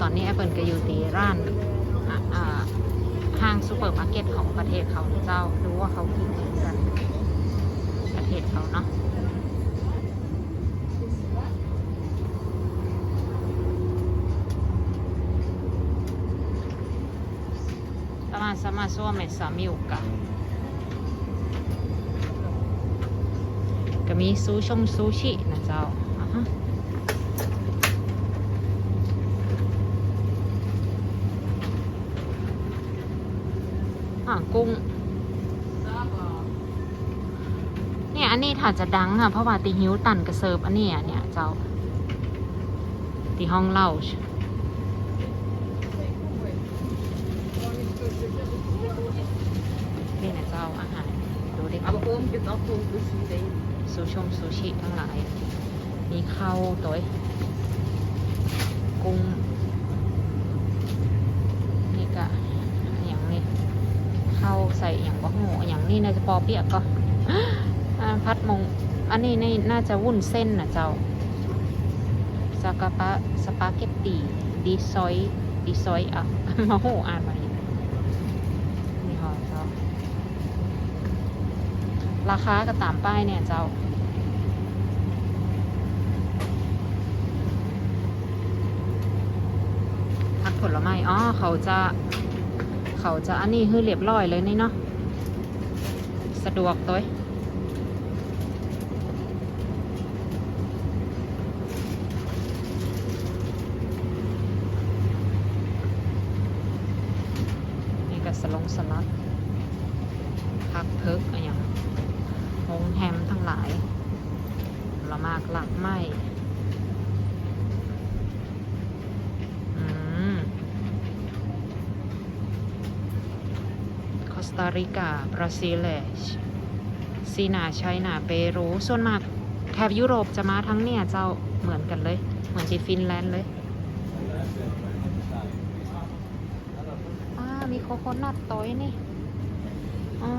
ตอนนี้แอปเปิลก็อยู่ที่ร้านอ่าอ่าห้างซูเปอร์มาร์เก็ตของประเทศเขาเจ้าดูว่าเขากินเหมือนกันประเทศเขาเนาะ sama sama Suomessa miukka ก็มีซูชงซูชินะเจ้า อ่าฮะกุ้ง เนี่ยอันนี้ถ้าจะดังอะเพราะว่าตีหิวตันกระเซิร์ฟอันนี้อะเนี่ยเจ้าตีห้องเล่านี่นะเจ้าอาหารดูดิ Aber oben gibt es auch so Sushi. ซูชงซูชิทั้งหลายมีข้าวตัวกุ้ง นี่ก็อย่างนี้ข้าวใส่อย่างบะหูอย่างนี้น่าจะปอเปียกก็พัดมงอันนี้นี่น่าจะวุ้นเส้นนะเจ้าสกาปาสปาเกตตีดีซอยดีซอยอะมาหูอ่านมาอีกนี่ค่ะเจ้าราคาก็ตามป้ายเนี่ยเจ้าผักผลไม้อ๋อเขาจะ เขาจะอันนี้คือเรียบร้อยเลยนี่เนาะสะดวกตัวนี่ก็สลงสลัดพักเพิกอะไรอย่างโฮงแฮมทั้งหลายละมากหลักไหมอืมคอส ตาริกาบราซิลเลชซีนาไชน่าเปรูส่วนมากแถบยุโรปจะมาทั้งเนี่ยเจ้าเหมือนกันเลย เหมือนที่ฟินแลนด์เลยอ่ามีโคโคนัทต้อยนี่อ๋อ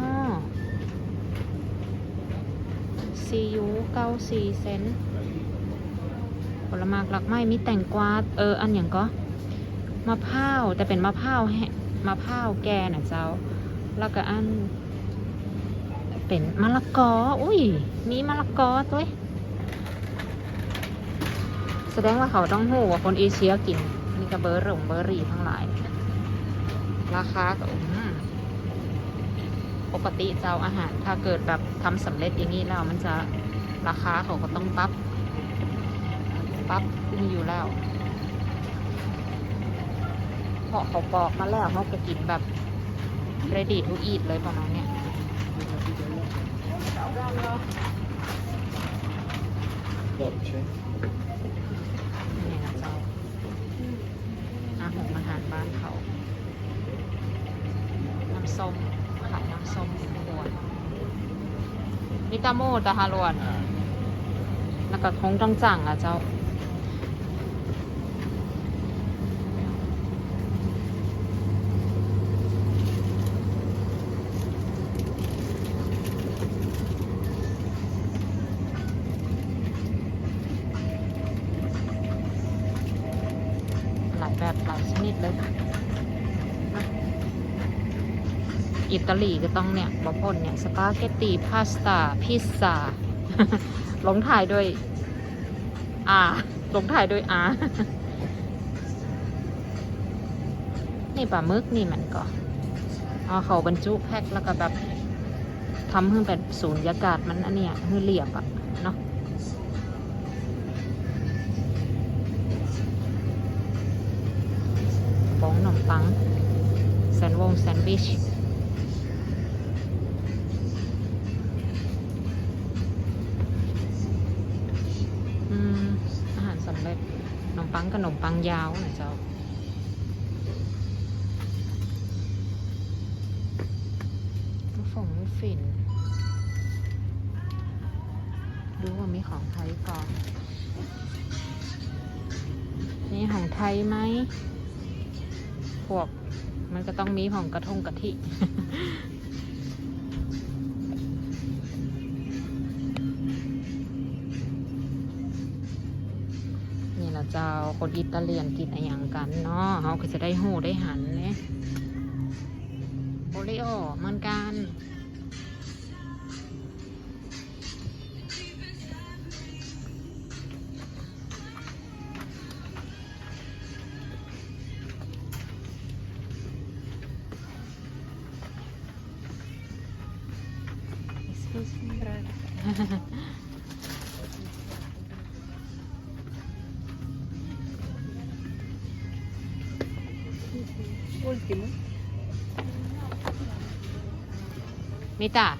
CU 94เซนผลไม้หลักไม้มีแตงกวาเอออันอย่างก็มะพร้าวแต่เป็นมะพร้าวแห้มะพร้าวแกน่ะเจ้า แล้วก็อัน เป็นมะละกอ อุ้ย มีมะละกอตัวเว้ยแสดงว่าเขาต้องหูว่าคนเอเชียกิน นี่ก็เบอร์รงเบอร์รี่ทั้งหลาย ราคาก็อืมปกติเจ้าอาหารถ้าเกิดแบบทำสำเร็จอย่างนี้แล้วมันจะราคาเขาก็ต้องปรับปรับขึ้นอยู่แล้วเพราะเขาบอกมาแล้วเขาก็กินแบบ ready to eat เลยประมาณเนี้ย Dolce. นี่นะเจ้าอาหารอาหารบ้านเขา น้ำส้มขายน้ำส้มเป็นขวดวิตาโมตาฮารวนแล้วก็คงต้องจังอะเจ้า แบบหลายชนิดเลยอิตาลีก็ต้องเนี่ยบอพ่นเนี่ย สปาเกตตีพาสต้าพิซซ่าลงถ่ายด้วยอาลงถ่ายด้วยอานี่ปลาหมึกนี่มันก็เอาเขาบรรจุแพ็คแล้วก็แบบทำให้เป็นศูนยากาศมันอันเนี้ยให้เรียบอะเนาะ ฟองขนมปังแซนด์วงแซนด์วิชอาหารสำเร็จขนมปังขนมปังยาวนะเจ้าฝงมุฝินดูว่ามีของไทยก่อนมีของไทยไหม พวก มันก็ต้องมีของกระทงกะทินี่ละเจ้าคนอิตาเลียนกินอะไรอย่างกันเนาะเขาก็จะได้หูได้หันเนี่ยโอริโอเหมือนกัน Último. Mitad.